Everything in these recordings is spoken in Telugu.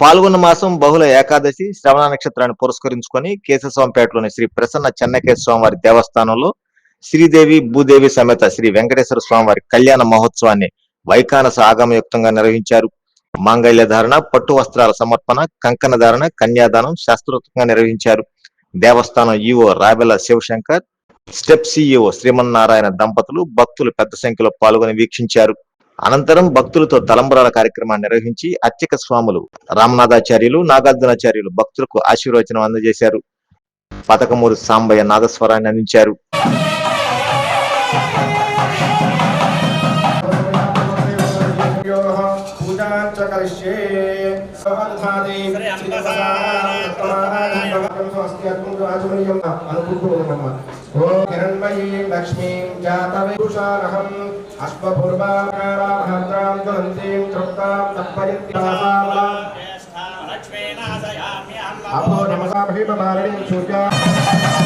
పాల్గొన్న మాసం బహుళ ఏకాదశి శ్రవణ నక్షత్రాన్ని పురస్కరించుకొని కేశస్వామిపేటలోని శ్రీ ప్రసన్న చెన్నకేశ్వర స్వామివారి దేవస్థానంలో శ్రీదేవి భూదేవి సమేత శ్రీ వెంకటేశ్వర స్వామివారి కళ్యాణ మహోత్సవాన్ని వైకానస ఆగమయుక్తంగా నిర్వహించారు. మాంగళ్య ధారణ పట్టు వస్త్రాల సమర్పణ కంకణ ధారణ కన్యాదానం శాస్త్రోక్తంగా నిర్వహించారు. దేవస్థానం EO Rabela Shivashankar step CEO Srimannarayana దంపతులు భక్తులు పెద్ద సంఖ్యలో పాల్గొని వీక్షించారు. అనంతరం భక్తులతో తలంబరాల కార్యక్రమాన్ని నిర్వహించి అర్చక స్వాములు రామనాథాచార్యులు నాగార్జునాచార్యులు భక్తులకు ఆశీర్వచనం అందజేశారు. పతకమూరు సాంబయ్య నాదస్వరాన్ని అందించారు. పూజాంచ కరిష్యే సవధాది అనుకుంటున్నామమ్మ ఓం హిరణ్మయీ లక్ష్మీం జాతవేషారహం అశ్వపూర్వాకారాభద్రాం జ్వలంతీం తృప్తాం తప్పయత్యాసామ అపో నమసా భీమమారణీం సూర్యా మాంగళ్యం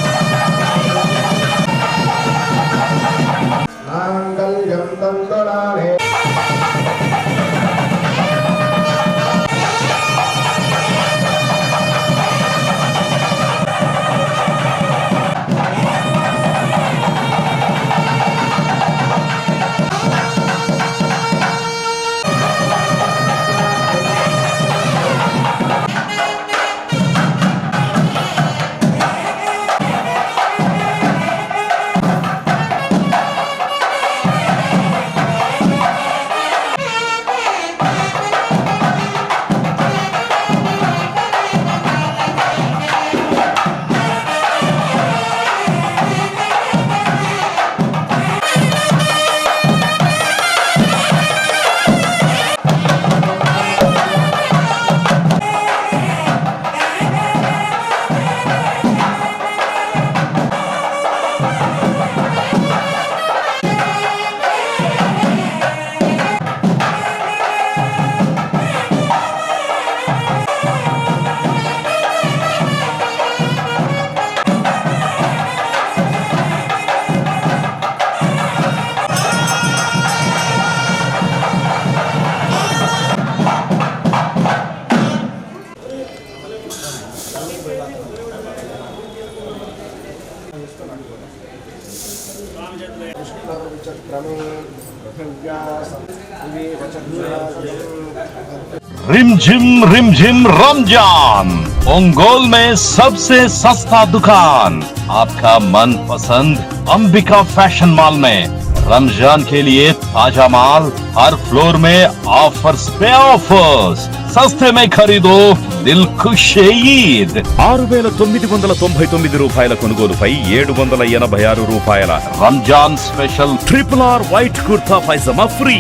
रिमझिम रिमझिम रमज़ान। ओंगोल में सबसे सस्ता दुकान। आपका मनपसंद अंबिका फ़ैशन मॉल में। रमज़ान के लिए ताज़ा माल, हर फ्लोर में ऑफर्स पे ऑफर्स सस्ते में खरीदो దిల్ ఖుష్ ఈద్ ఆరు వేల తొమ్మిది వందల తొంభై తొమ్మిది రూపాయల కొనుగోలుపై ఏడు వందల ఎనభై ఆరు రూపాయల Ramzan special triple R white kurta pyjama free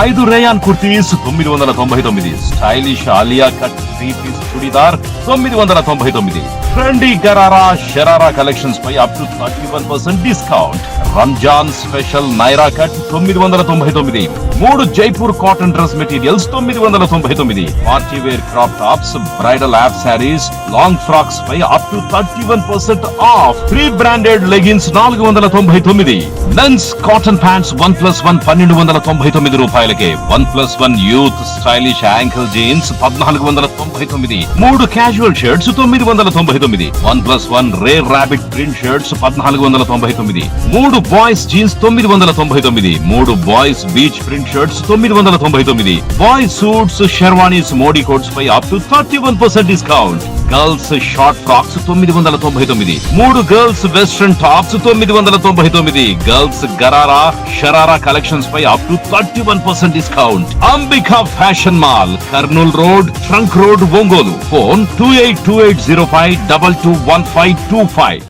ఐదు రేయాన్ కుర్తీస్ తొమ్మిది వందల తొంభై తొమ్మిది stylish Alia cut three piece churidar తొమ్మిది వందల తొంభై తొమ్మిది trendy gharara sharara collections pi up to thirty one percent discount Ramzan special Naira cut తొమ్మిది వందల తొంభై తొమ్మిది మూడు జైపూర్ కాటన్ డ్రెస్ మెటీరియల్స్ తొమ్మిది వందల తొంభై తొమ్మిది. Party wear crop tops bridal app saris long frocks pi up to thirty one percent off pre branded leggings నాలుగు వందల తొంభై తొమ్మిది. Men's cotton pants one plus one పన్నెండు వందల తొంభై తొమ్మిది రూపాయలకే. One plus one youth stylish ankle jeans పద్నాలుగు వందల తొంభై తొమ్మిది. మూడు క్యాజువల్ షర్ట్స్ తొమ్మిది వందల తొంభై తొమ్మిది. One plus one rare rabbit print shirts పద్నాలుగు వందల తొంభై తొమ్మిది. మూడు బాయ్స్ జీన్స్ తొమ్మిది వందల తొంభై తొమ్మిది. మూడు బాయ్స్ బీచ్ ప్రింట్ షర్ట్స్ తొమ్మిది వందల తొంభై తొమ్మిది. Boys suits sherwanis Modi coats pi up to thirty one percent discount girls short frocks తొమ్మిది వందల తొంభై తొమ్మిది. మూడు గర్ల్స్ వెస్ట్రన్ టాప్స్ తొమ్మిది వందల తొంభై తొమ్మిది. Girls gharara sharara collections pi up to thirty one percent discount Ambika fashion mall Kurnool road trunk road Ongole phone two eight two eight zero five double two one five two five